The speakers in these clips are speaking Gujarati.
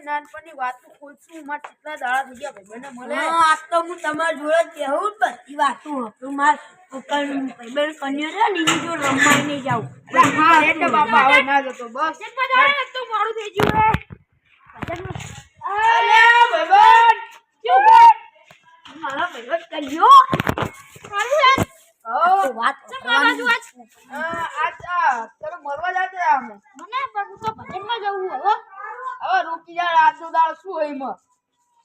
બધી નાનપણની વાતો ખોલશું માર કેટલા દાડા થઈ ગયા ભાઈબંધને મળે હા, આજ તો હું તમારા જોડે કહેવું બધી વાતો હતું. માર ભાઈબંધ કન્યો છે ને, એની જોડે રમવા નહીં જાઉં. હા એટલે બાપા હવે ના જતો બસ ભજનમાં જવાનું હતું, મારું થઈ ગયું હે. અલે ભાઈબંધ શું છે? ભાઈબંધ કન્યો. હો તો વાત મારા જો આજ. આજ આ તને જાતે આમે મને પણ હું તો ભજનમાં જવું હવે. હવે રૂકી જા રાતનો દાળ શું હોય એમાં?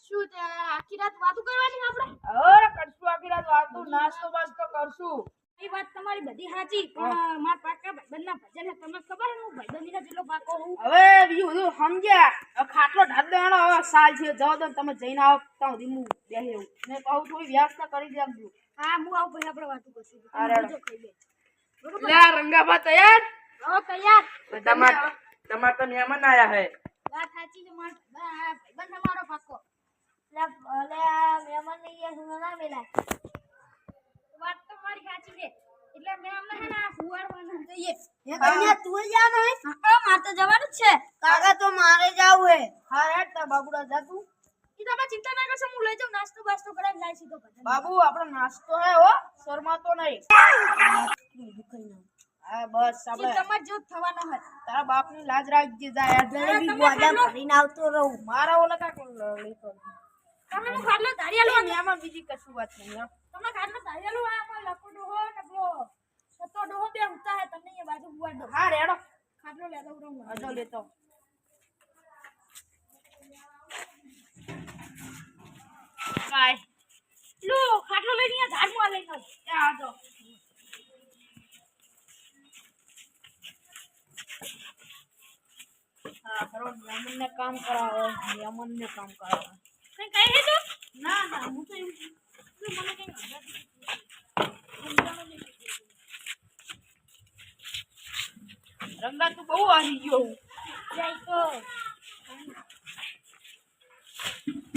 શું તે આખી રાત વાતો કરવાની આપણે? હવે કરશું આખી રાત વાતો નાસ્તો બાસ્તો કરશું. એ વાત તમારી બધી સાચી પણ મારા પાકા ભાઈબંધના ભજન. તમને ખબર છે હું ભાઈબંધીના જેટલો પાકો હું? હવે બીજું બધું સમજ્યા. ખાટલો ઢાળ દેવાનો હવે સાલ છે જવા તો તમે જઈને આવો ત્યાં સુધી હું બેસી રહું. મેં કહું થોડી વ્યવસ્થા કરી દેજો. હા હું આવું પછી આપણે વાતો કરશું. લે લે તૈયાર? હો તૈયાર. તમાર તમાર તો મહેમાન આયા હે. વાત સાચી છે માર ભાઈબંધ તમારો પાકો એટલે મહેમાન ને યાર સુનો ના મિલાય વાત તો મારી સાચી છે એટલે મેં અમને છે ને આ હુવાડવાનું જોઈએ. કન્યા, તું જવાનું હે. હા મારે તો જવાનું જ છે. કાકા તો મારે જાવું હે. હા હેડ તા બાબુડા જા તું. ઈ તમે ચિંતા ના કરશો હું લઈ જાઉં નાસ્તો બાસ્તો કરાવી લાવી સીધો તો બાબુ આપણો નાસ્તો હે હો શરમાતો નહીં. હા બસ આપણે તમાર જેવું થવાનો હોય તારા બાપની લાજ રાખજે જા યાર તમે જલેબી ખાટલો- ભરીને આવતો રહું. મારા ઓલા કાકો લેતો તમે હું ખાટલો ધારિયાલો અને? આમાં બીજી કશું વાત નહીં. તમે ખાટલો ડોહો ને પેલો સતો ડોહો બે હે તમને એ બાજુ હુવા દો હા રેડો. ખાટલો લેતો રહું લેતો. કાય લો ખાટલો લઈને ધારમાં લઈ લઈને. આ જો. ખરો યમનને કામ કરાવો યમનને કામ કરાવો. કઈ કહે છે તું? ના ના હું તો એમ મને કઈ રંગા તું બહુ આવી ગયો. જાય તો.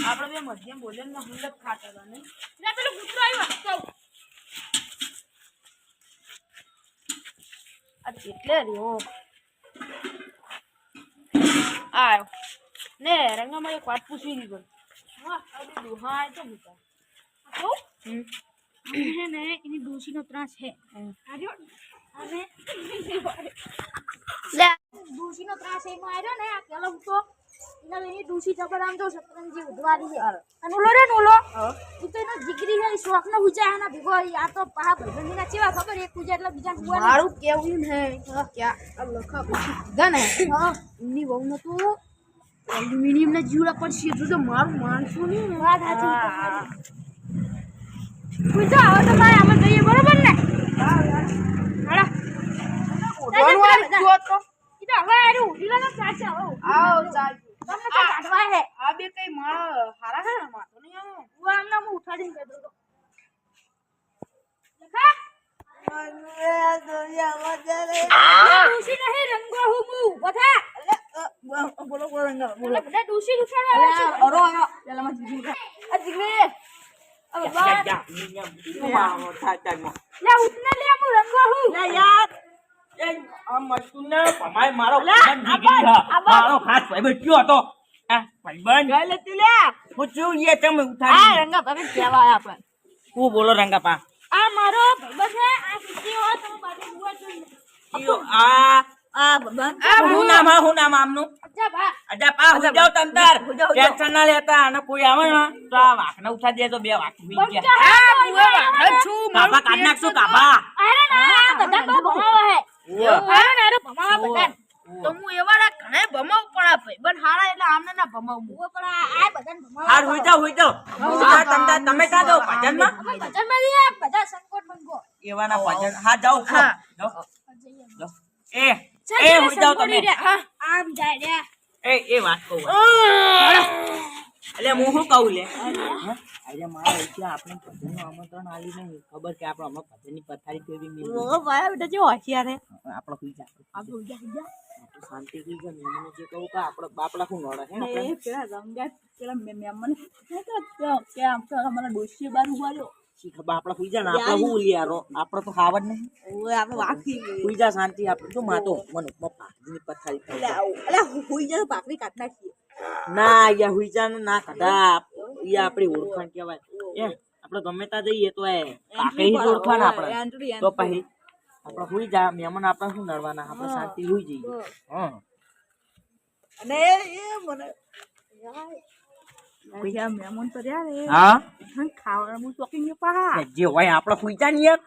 આપણે બે મધ્યમ ભોજનમાં હુંડક ખાતા હતા ને લે પેલો કૂતરો આવ્યો કહું આ એટલે રહ્યો. આયો. ને રંગામાં એક વાત પૂછવી દીધો હા તો મૂકા. હે ને એની ડોશીનો ત્રાસ છે. આવ્યો અને ડોશીનો ત્રાસ એમાં આવ્યો ને આ પેલો તો એના ડોશી જબર આમ તો શતરંજી ઉધવારી છે. અને ઓલો રે ને ઓલો એ તો એનો જીગરી છે એ શોખનો હુજા એના ભેગો આ તો પા ભાઈબંધીના ચેવા ખબર એક હુજા એટલે બીજા હુવા મારું કેવું ને ક્યાં? લખા કીધા ને. એમની વહુ નતું એલ્યુમિનિયમ ના જીવડા પડશે. એટલું તો મારું માણસું નહીં વાત સાચી છે હવે તો ભાઈ આમાં જઈએ બરોબર ને? તો. હવે આવો ચાલ. હે બે કઈ માળા હારા છે ને માતો નહીં આવો હું આમને હું? ઉઠાડીને કહી દઉં હું મું. માં હું હું. યાર. આ હા. મારો ખાસ ભાઈ કયો હતો? બોલો રંગાપા આ મારો આ સિદ્ધિઓ તમે બાજુ ઊભા છો. ને. ઈયો, આ આ હું નામ હું નામ આમનું? અજા પા હું તંતર. ટેન્શન ના લેતા અને કોઈ આવે ને? તો આ વાકને ઉઠા દે તો બે વાક બી ગયા. આ તો વાઘ. છું કાબા કાઢ નાખશું કાબા અરે ના, બધા બહુ ભમાવા હે. અરે ના, ભમાવા બધા. તો હું એવાડા ઘણા ભમાવ પણ આ ભાઈબંધ હારા એટલે આમને ના ભમાવ હું. પણ આ- આ બધાને ભમાવા હાર હોઈ જાવ હોઈ જાવ તમે કા દો ભજનમાં. ભજનમાં જઈએ, બધા સંકોટ મંગો એવાના ભજન હા હા. જાઓ. જાઓ. એ એ હોઈ જાવ તમે. આમ જાય રે એ એ વાત કહું. એટલે હું શું કહું લે? હે? અરે મારા એટલે આપણે ભજનનું આમંત્રણ આવી નહીં. ખબર કે આપણે હમણાં ભજનની પથારી કેવી મેલી. ઓ ભાઈ બેટા જેવો હોશિયાર હે. આપણે સુઈ જા આપણે શાંતિ થઈ જાય ને જે કહું કે આપણે બાપડા શું નડે હે એ પેલા રંગા પેલા મે કે આમ તો અમારા ડોશી બાર ઉભાર્યો શી ખબર સુઈ જા ને આપણે શું લ્યારો આપણે તો ખાવા નહીં. ઓય આપણે વાખી સુઈ જા શાંતિ આપણે શું માતો મને પપ્પા ની પથારી. એટલે ભાખરી ના યા હુઈજા ને ના કદા યા આપણી ઓળખાણ કહેવાય. એ આપણે ગમે ત્યાં જઈએ તો એ કાકડી ઓળખાણ આપણે. તો પછી આપણે હુઈ જા મહેમાન આપણે શું નડવાના? આપણે શાંતિ હુઈ જઈએ. હા. અને એ મને ને જે હોય ને યાર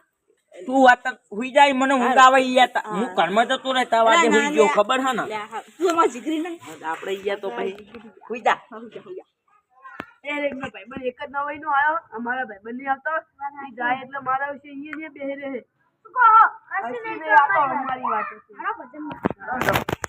તું વાત હુઈ જાય મને ઊંઘ આવે યાર. હું ઘરમાં જતો રહે તા વાજે ગયો ખબર હા ને? તું અમારી જીગરી નહીં. આપડે ઈ યા તો પછી હુઈ જા. એ રે, ભાઈબંધ એક જ નવાઈનો આયો અમારા ભાઈબંધ નહીં આવતો જાય એટલે મારા વિશે ઈ ને રહે. હસી નહીં આ તો અમારી વાત. છે.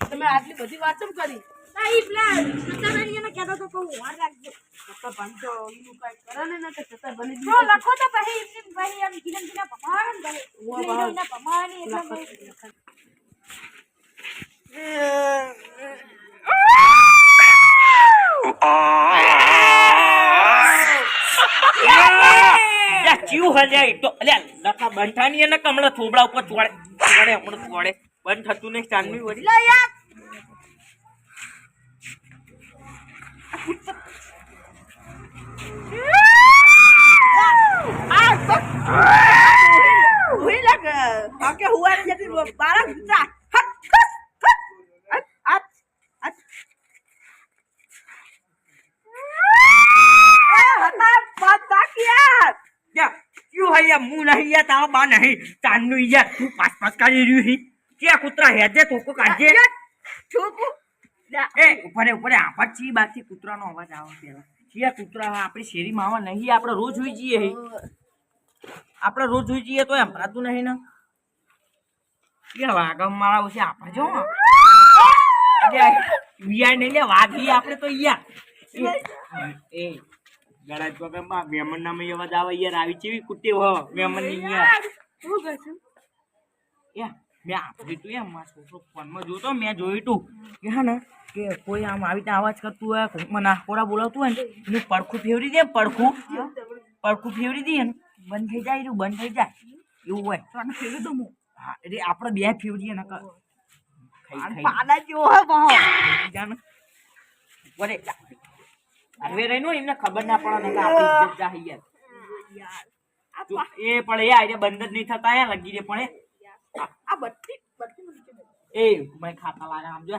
તમે આટલી બધી વાત કેમ કરી? ના, ઈ પેલા સત્તાધારીઓને કહેતો તો કહું, વાર રાખજો. છતાં પાંચસો ઓલું કાંઈ કરે ને ના કે છતાં બની તો લખો તો પછી એમની પછી આમ ગીલા ગીલા પમાડે ને પછી. ગીલા ગીલા પમાડે એટલે પછી. યા ચીવ હલ્યા તો અલ્યા લખા બંઠાની અને કમળા થોબડા ઉપર ચોડે ચોડે હમણાં ચોડે બંધ થતું નહીં, ચાંદની વળી. હુઈ લાગ. કે હુઆ જતી બારા ગુચા હટ હટ હટ હટ હટ પાતા કિયા યા મું નહીં યા તારો બા નહીં. ચાંદનું યા તું પાસ પાસ કરી રહ્યું હી કે કૂતરા હેજે તોકો કાઢજે. છોકુ. એ ઉપરે ઉપરે આફત ચી બાકી કૂતરાનો અવાજ આવે પેલા. ચિયા કૂતરા આપણી શેરીમાં આવે નહીં. આપણે રોજ હોઈ જઈએ હી. આપણે રોજ હોઈ જઈએ તો એમ પ્રાતું નહીં ને. કે વાગમ મારા છે? આપણે જો. વિયા નહીં લે વાગી આપણે તો યા. એ. ગળા ચોકમાં મેમન નામે અવાજ આવે યાર આવી ચેવી કુટી હો મેમનની યાર શું કહેશું યા મેં આપડી તું એમ મારા છોકરો ફોનમાં જોતો મેં જોયું તું. કે હા ને કે કોઈ આમ આવી રીતે અવાજ કરતું હોય મને આખોરા બોલાવતું હોય ને એનું પડખું ફેવરી દે પડખું. પડખું ફેવરી દે ને બંધ થઈ જાય એનું બંધ થઈ જાય. એવું હોય. તો ફેરવી દઉં હું. હા એટલે આપણે બે ફેવરીએ ને પાડા જેવો હોય બહુ જાણ વરે હવે રહીનો એમને ખબર ના પડે ને કે આપણી ઇજ્જત યાર. એ પણ એ આઈને બંધ જ નહીં થતા યાર લગી રે પણ એ. આ બત્તી એ મેં ખાતા લાગે સમજો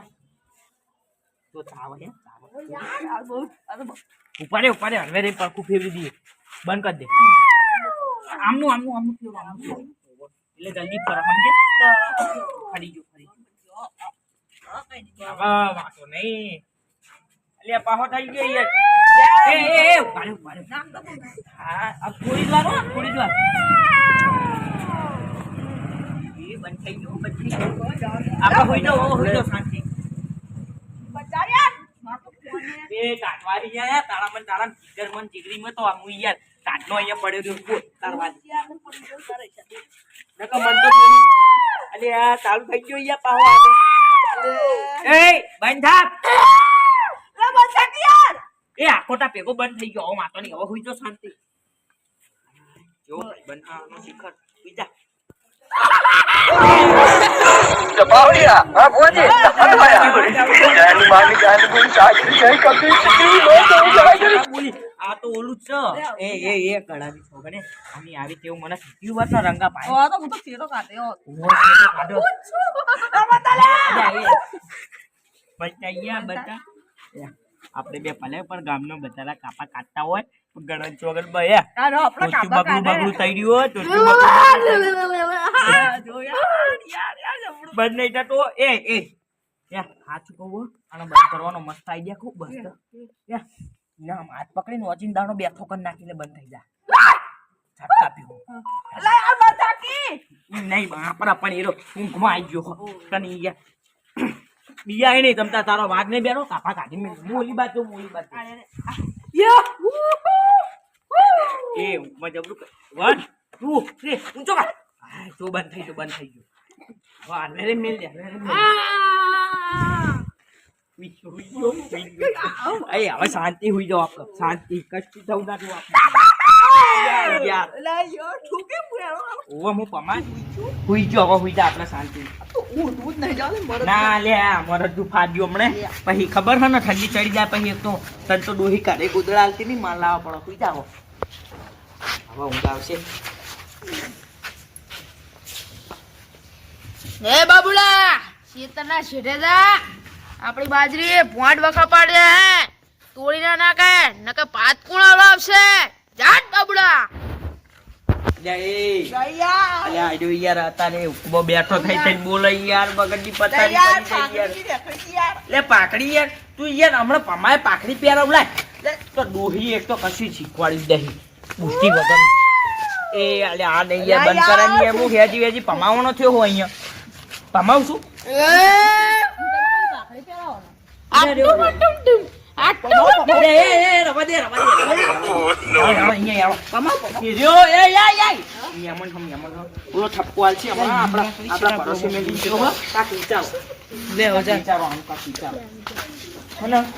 તો ચાવલ હે ઉપાડે ઉપાડે હવે રે પડખું ફેરવી દઈએ. બંધ કરી દે. આમનું આમનું આમનું ફેરવો આમનું એટલે જલ્દી ફરો સમજે ફરી જો ફરી જો હવે વાંધો નહીં. એટલે પાહો થઈ ગયો યાર. એ એ એ ઉપાડે ઉપાડે હા આ પૂરી જ વાર હો, થોડી જ એ બંધ થઈ ગયો બંધ થઈ ગયો. આપણે હોઈ જાઓ હોઈ જાઓ શાંતિ. કાટવારી ગયા તારા મન તારા જીગર મન જીગરી માં તો આ હું યાર. કાટનો અહીંયા પડ્યો રહ્યો ગયો નકર મન તો અલે આ ચાલુ થઈ ગયો અહીંયા પાહો એ બંધ થાપ. લે એ આખોટા ભેગો બંધ થઈ ગયો વાતો નહીં હવે હુઈ તો શાંતિ. જો બનાવવાનો શિખર. બીજા. દબાવ્યા હા માની જાન ગુણ સાચી જય આ તો ઓલું જ છે. એ એ એ કડાવી છોકરે આની આવી તેવું મને સીધી વાત રંગા પાય ઓ તો હું કાઢ્યો. આપણે બે ભલે પણ ગામનો બધા કાપા કાઢતા હોય ગણન ચોગલ આપણો કાપા બગડું બગડું થઈ જો યાર યાર યાર જબરું. બંધ નહીં તો એ એ. સાચું કહું હો, બંધ કરવાનો મસ્ત આઈડિયા ખૂબ મસ્ત. યા હાથ પકડીને દાણો બેઠો કરી નાખીને બંધ થઈ યાર બચાવ નહીં બાપરા પણ એરો ઊંઘમાં આવી ગયો. તને ઈ યા બીજા એ નહીં તમતા તારો વાઘ નહીં બેરો કાપા કાઢી મેં મોલી બાત ઓલી યો એ ઊંઘમાં જબરું વન ટુ થ્રી ઊંચો કર આ જો બંધ થઈ ગયો બંધ થઈ ગયો વાહ મેરે મેલ દે મેરે મેલ હવે શાંતિ હોઈ જાઓ આપણે શાંતિ કશું થવું ના આપણે યાર એટલે યો ઠુકે પૂરો ઓવે હું પમાય હુઈ ગયો હવે હુઈ જા આપણે શાંતિ. તો હું દૂધ નહીં જાઉં મરદ ના લે મારે તું ફાડ્યું હમણે. પછી ખબર ને ઠંડી ચડી જાય પછી એક તો તન તો ડોહી કાઢે ગુદડા નહીં માલ લાવવા પડે. હુઈ જાવ હવે ઊંઘ આવશે. હે બાબુલા શેતરના શેઠે જા. આપણી બાજરી પોઈન્ટ વખા પાડે હે. તોડી ના નાખે નકે પાત કોણ આવશે. યાર અતારે ઊભો બેઠો થઈ થઈ બોલે યાર. યાર યાર યાર. લે પાકડી યાર. તું યાર હમણાં પમાય પાકડી પહેરાવ લાય. તો ડોહી એક તો કશું શીખવાડી દહી બુદ્ધિ વગર એ અલે આ નહીં યાર બંધ કરે ની એમ હું હેજી પમાવવાનો થયો હો અહીંયા. પમાવ છું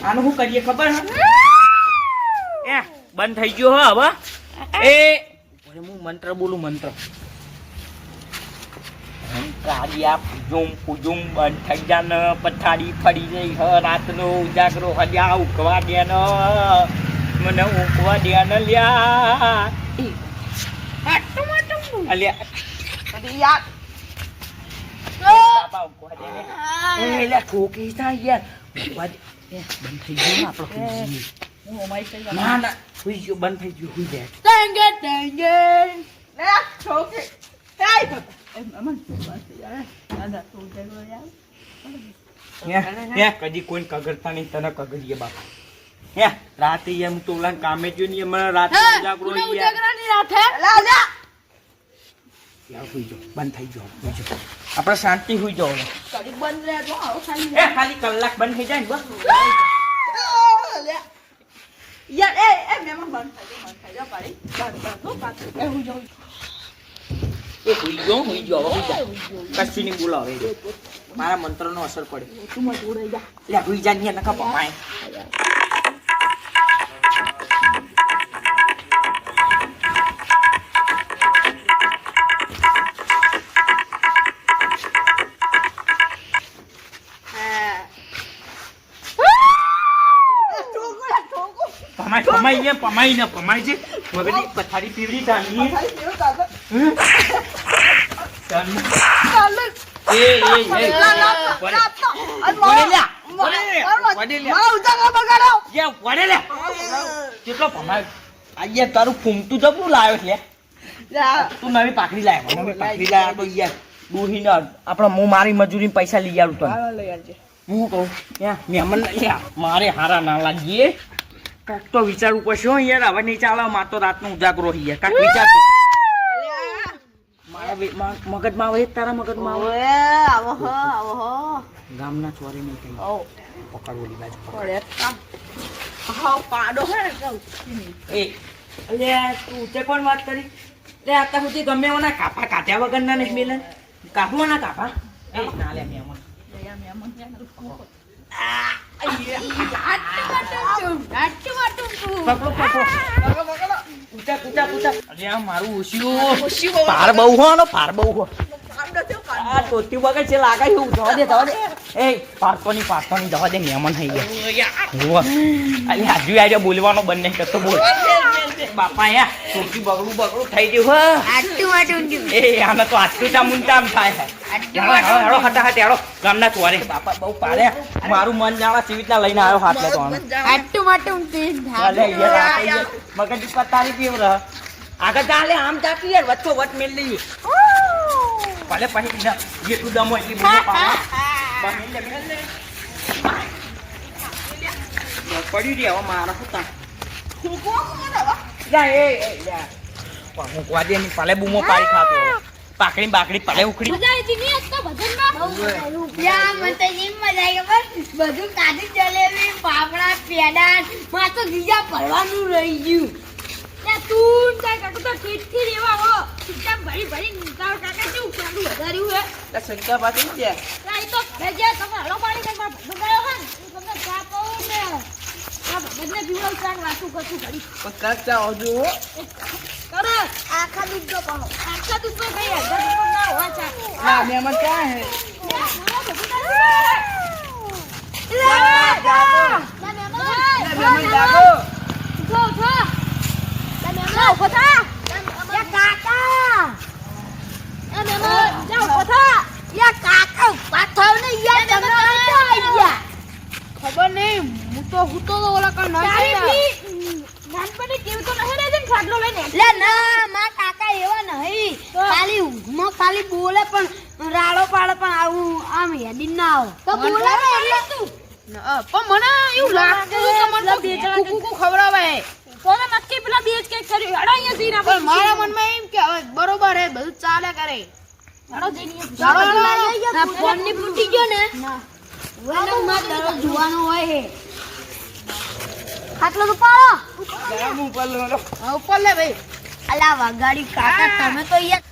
આનું શું કરીએ ખબર એ બંધ થઈ ગયો હો હવે. એ હું મંત્ર બોલું મંત્ર. પૂજુમ પૂજુમ બંધ થઈ જા ને પથારી ફરી જઈ હ રાતનો ઉજાગરો હજા ઉકવા દે ન મને ઉકવા દે ન લ્યા. અલ્યા. યાર બાપા ઉકવા દે ને એ ઠોકી થાય યાર. ઉકવા દે. બંધ થઈ ગયો આપણો. ના ના હુઈ ગયો બંધ થઈ ગયો હુઈ જાય. ટેંગે ટેંગે. લે ઠોકે. કાઈ હે હે કદી કોઈ કગરતા નહીં તને કગરીએ બાપા. હે રાતે એમ તો ઓલા કામે જો ને મને રાતે ઉજાગરો ઉજાગરાની જાઓ બંધ થઈ જાઓ આપણે શાંતિ હુઈ જાઓ બંધ રહે તો ખાલી. કલાક બંધ થઈ જાય ને યાર એ એ મેમન બંધ થઈ ગયો બંધ થઈ ગયો પાડી. બંધ બંધ તો પાછું. એ હું જાઉં એ હુઈ જાઓ હુઈ જાઓ હવે હુઈ જાઓ કશું નહીં બોલાવે. મારા મંત્રનો અસર પડે. તું મત ઉડાઈ જા લે હુઈ જા ને નકા પપાય પમાઈ પમાઈ ને પમાઈ ને પમાઈ છે. મગની પથારી પીવડી તાની તારું ફૂમતું જબરું લાવ્યો છે તું નવી પાકડી લાવ્યો નવી પાકડી લાવ્યો તો યાર દોહી ના આપણે હું મારી મજૂરી પૈસા લઈ આવું તો હું કહું યા મહેમાન મારે હારા ના લાગીએ. કાંઈક તો વિચારવું પડશે યાર હવે નહીં ચાલે માર તો રાતનો ઉજાગરો યાર. કાંઈક વિચાર તો. મારા વે- મા- મગજમાં આવે તારા મગજમાં આવે આવો હો આવો હો ગામના ચોરી નહીં થઈ ઓ પકડ ઓલી બાજુ પડે હાવ હા પાડો હે ને એ અલ્યા તું તે કોણ વાત કરી લે અત્યાર સુધી ગમે એવાના કાપા કાઢ્યા વગર ના નહીં મિલે કાપવાના કાપા એ ના લે મહેમાન પકડો પકડો કૂચા પૂછા અરે આ મારું ઓશિયું. પાર બહુ હો ને પાર બહુ હો. આ ટોટી વગર છે લાગે એવું જવા દે જવા દે. એ પારતોની પારતોની જવા દે મહેમાન થઈ ગયા. અરે આજુ આજે બોલવાનો બંધ કરતો બોલ. બાપા યા ટોટી બગડું બગડું થઈ ગયું આટલું આટલું એ આને તો આટલું ચામુન ચામ થાય. હેડો ગામના ચોરે બાપા બહુ પાડે. મારું મન જાણા ચી રીતના લઈને આવ્યો હાથ લેતો આટલું માટું મગજ ઉપર તારી પીવ રહ આગળ ચાલે આમ યાર વચ્ચો વચ મેળ લઈએ. ભલે પછી જેટલું દમ એટલી બૂમો પાડો બા મેલ લે મેલ લે યાર, પડી રહી હવે મારા પુતા હું કોણ કોણ હવે? જા એ એ યાર પણ હું કવા દે પાલે બૂમો પાડી ખાતો. પાકડી બાકડી પાલે ઉખડી. મજા આવી હતી નહીં તો ભજનમાં? યા મને તો એમ મજા આવી ખબર? બધું કાઢી જલેબી પાપડા પેડા માં તો બીજા ભરવાનું રહી ગયું. તું તારા કાકા તો ઠીકથી રહેવા હો. ચૂપચાપ ભરી ભરી તારા કાકા કેવું કાંડું વધાર્યું હે? લા સંખ્યા પાછી દે ત્યાં તો ઘરે તમે હળો પાડી મારા ગયો હોય ને હું તમને ચા કહું ને. આ ભજનને ને પીવડાવું ચાલ વાતું કરશું ઘડી પણ કરતા આવજો હો. કરો આખા દૂધ પાહો આખા દૂધ તો કઈ હજાર રૂપિયા ના ચા. હે. જાગો. ઉઠો ઉઠો એ ઊભો થા. કાકા ઊભા થાવ ને યાર તમે કઈ આવી ગયા ખબર નહીં કાં પણ આવું આમ ના આવે મને એવું લાગતું હતું કે મને કુકુ ખવડાવે નક્કી પેલા બે જ કંઈક કર્યું મારા મનમાં એમ કે બરોબર હે, બધું ચાલે કરે. હેડો જઈને ચાલો. આ ફોનની ફૂટી ગયો ને. વેલો માં દરરોજ જોવાનો હોય હે. ખાટલો તો પાડો. ઉપર લો. લો. ઉપર લે ભાઈ. અલા વાગાડી કાકા તમે તો યાર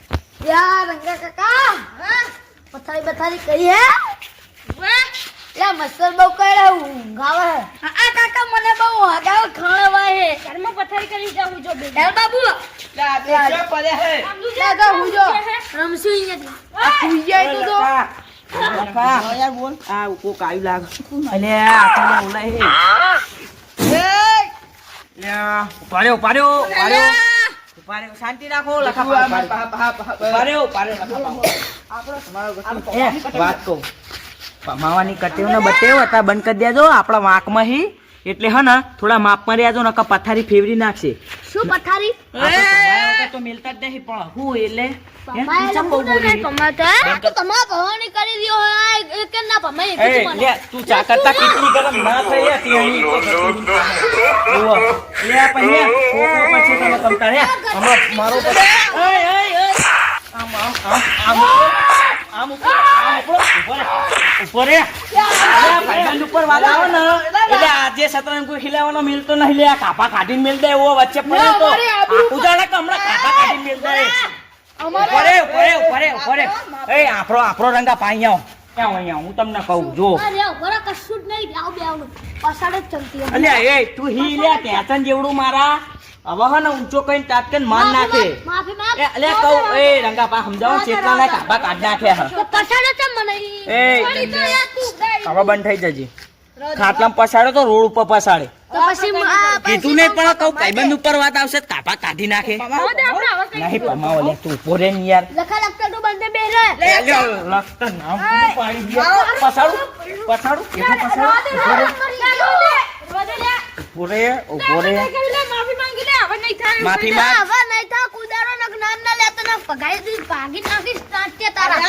યાર રંગા કાકા. પથારી બથારી કરી હે? લે મસ્તર બહુ કરે ઊંઘાવે. હે. આ કાકા મને બહુ હગાવ ખણવા હે ઘરમાં પથારી કરી જાઉં જો બે હેલ બાબુ. લે આ બે ક્યાં હે. લાગા હું જો રમશું અહીંયા આ સુઈ તો તો. યાર બોલ. આ કોક આવ્યું લાગે. અલે આ તો ઓલા હે લે. ઉપાડ્યો ઉપાડ્યો ઉપાડ્યો ઉપાડ્યો શાંતિ રાખો લખા પાડો, પાડો. ઉપાડ્યો ઉપાડ્યો લખા પાડો. વાત કહું. માવાની કટેવ ને બટેવ હતા બંધ કરી દેજો આપણા વાંકમાં હી. એટલે હે ને થોડા માપમાં રહેજો ને પથારી ફેવરી નાખશે. શું પથારી? તો મેલતા જ નહીં પણ હું એટલે મારો પછી. એય, એય, એય. આમ, આમ, આમ, આમ ઉપરો. આમ ઉપરો, આમ ઉપરો. ઊભો ઉપર વાત આવે ને, એટલે આજે સતરંગ કોઈ ખીલાવાનો મિલતો નહીં લે કાપા કાઢીને મિલ દે એવો વચ્ચે પડે તો. જાણે કે હમણાં કાપા કાઢીને મિલ દે. ઉપરે ઉપરે ઉપરે ઉપરે એ. આફરો આફરો રંગા પાઈ આવો. ક્યાં અહીંયા? હું તમને કહું જો બરા કશું જ નહીં. આવ જ અલ્યા એ તું હી લે ત્યાં જેવડું મારા. હવે ને ઊંચો કઈ તાટકન માન નાખે માફી માફ એ અલ્યા કહું એ રંગાપા સમજાવો ચેટલા ના કાપા કાઢ નાખે હા પછાડો છે મને એ વળી તો યાર તું ગઈ. હવે બંધ થઈ જજે ખાટલા પસાડો તો રોડ ઉપર પસાડે તો પછી આ કીધું નહીં પણ કહું ભાઈબંધ ઉપર વાત આવશે કાપા કાઢી નાખે નહીં પમાવો લે તું ઊભો રે ને યાર તો રે અલ્યા, લખતા નામ પૂરું પાડી ગયા. પસાડું પસાડું પસાડું ઊભો રે, ઊભો રે માફી માંગી લે હવે નહીં થાય માફી માંગ. હવે નહીં થા કુદારો ન જ્ઞાન ન લેતો ન પગાઈ દી ભાગી નાખી સાચે તારા.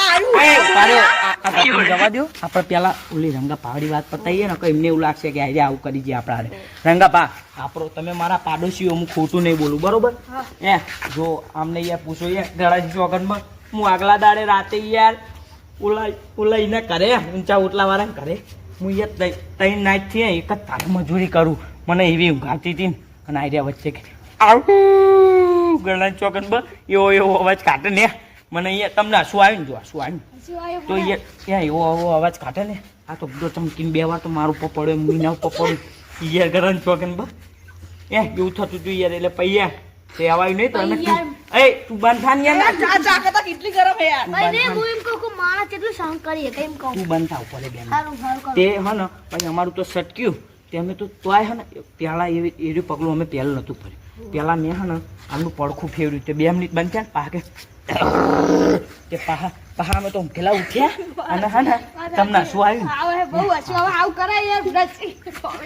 એ, પાડો આ- જવા દો આપણે પેલા ઓલી રંગા પાવડી વાત પતાઈએ ને કે એમને એવું લાગશે કે આજે આવું કરી જે આપણા. રંગા પા આપણો તમે મારા પાડોશીઓ હું ખોટું નહીં બોલું બરોબર? એ જો આમને યાર પૂછો યાર ગળાજી ચોગનમાં હું આગલા દાડે રાતે યાર ઓલા ઓલા એને કરે ઊંચા ઓટલા વાળા કરે હું યાર તઈ- ત્રણ નાઈટથી એક જ તારે મજૂરી કરું. મને એવી ઊંઘ આવતી હતી ને અને આઈડિયા વચ્ચે કે આવું ગળા ચોકન બ એવો એવો અવાજ કાઢે ને. મને અહીંયા તમને શું આવ્યું ને જો શું આવ્યું? તો યાર એવો એવો અવાજ કાઢે ને આ તો બધો ચમકીને બે વાર તો મારું પપડે મીના પપડું યાર ગરમ ચોકન બ. એ એવું થતું હતું યાર એટલે પૈયા તે અવાયું નહીં તો અને એ તું બંધ થા યાર ના, ચા ચા કરતા કેટલી ગરમ હે યાર. ભાઈ ને હું એમ કહું કે મારા કેટલું સહન હે કેમ કહું? તું બંધ થાવ પડે બેન. તે હે ને પછી અમારું તો સટક્યું. તે અમે તો તોય હે ને પહેલાં એવી એવી પગલું અમે પહેલું નહોતું ભર્યું. પહેલાં મેં હે ને આમનું પડખું ફેર્યું. તે બે મિનિટ બંધ થયા ને પાકે તે પાહા પાહા અમે તો ઊંઘેલા ઉઠ્યા અને હે ને તમને શું આવ્યું? આવ હે બહુ હસવું હવે આવું કરાય યાર નથી.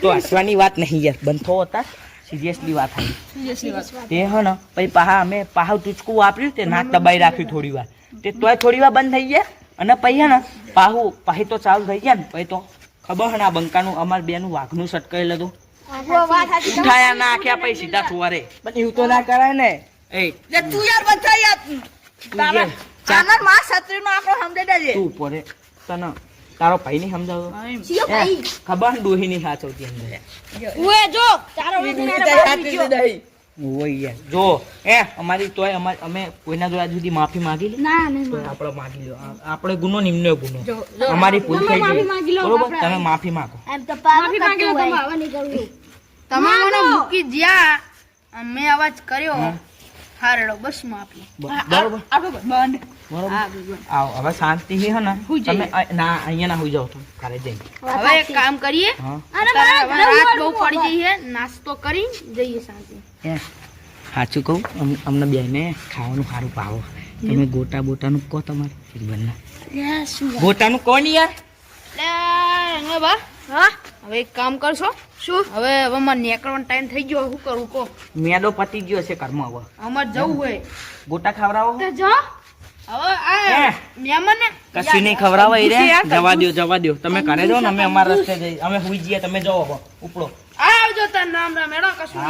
તો હસવાની વાત નહીં યાર બંધો હતા સિરિયસલી વાત આવી. તે હે ને પછી પાહા અમે પાહા ટૂચકું વાપર્યું તે નાક દબાઈ રાખ્યું થોડી વાર. તે તોય થોડી વાર બંધ થઈ ગયા અને પછી હે ને પાહુ પાહી તો ચાલુ થઈ ગયા ને પછી તો ખબર? ના ને બંકાનું અમાર બેનું વાઘનું સટકાયેલું હતું. ઉઠાયા ના આખ્યા પછી સીધા સુવારે એવું તો ના કરાય ને. એ. તું યાર બધા યાર તું તારા યાર, ચા- આનંદમાં છત્રીનો દેજે. તું પરે તને તારો ભાઈ ની ભાઈ. ખબર ને ડોહી ની સાચવતી અંદર. ઉએ જો. તારો યાર. જો એ અમારી તોય અમે કોઈના જોડે સુધી માફી માંગી લી? ના આપણે માગી લ્યો. આપણે ગુનો નિમ્ન ગુનો. અમારી ભૂલ થઈ ગઈ. બરોબર? તમે માફી માંગો. એમ તો પાપ માફી માંગી લો તમે હવે નહીં તમે મને મૂકી જ્યાં મેં અવાજ કર્યો હારડો બસ માફી. બરોબર? આપણો બંધ. બરોબર આવો હવે શાંતિ હે ને. તમે ના અહીંયા ના હોઈ જાવ તમે ઘરે જઈ. હવે એક કામ કરીએ. રાત બહુ પડી ગઈ છે નાસ્તો કરી જઈએ શાંતિ. સાચું કહું અમને બેને ખાવાનું સારું પાવો તમે ગોટા બોટાનું કહો તમારે જીવનના ગોટાનું કહો ને યાર. રંગાબા હા? હવે એક કામ કરશો. શું? હવે હવે મારે નીકળવાનો ટાઈમ થઈ ગયો શું કરું કહો. મેદો પતી ગયો છે કર્મ હવે. અમારે જવું હોય. ગોટા ખવડાવો. તો જો. કશું નહીં ખવડાવે રે. જવા દો જવા દો તમે ઘરે જો અમે અમારા રસ્તે જઈ. અમે હુઈ જઈએ તમે જાઓ હો ઉપડો. આવજો તાર નામ રામ એડો કશું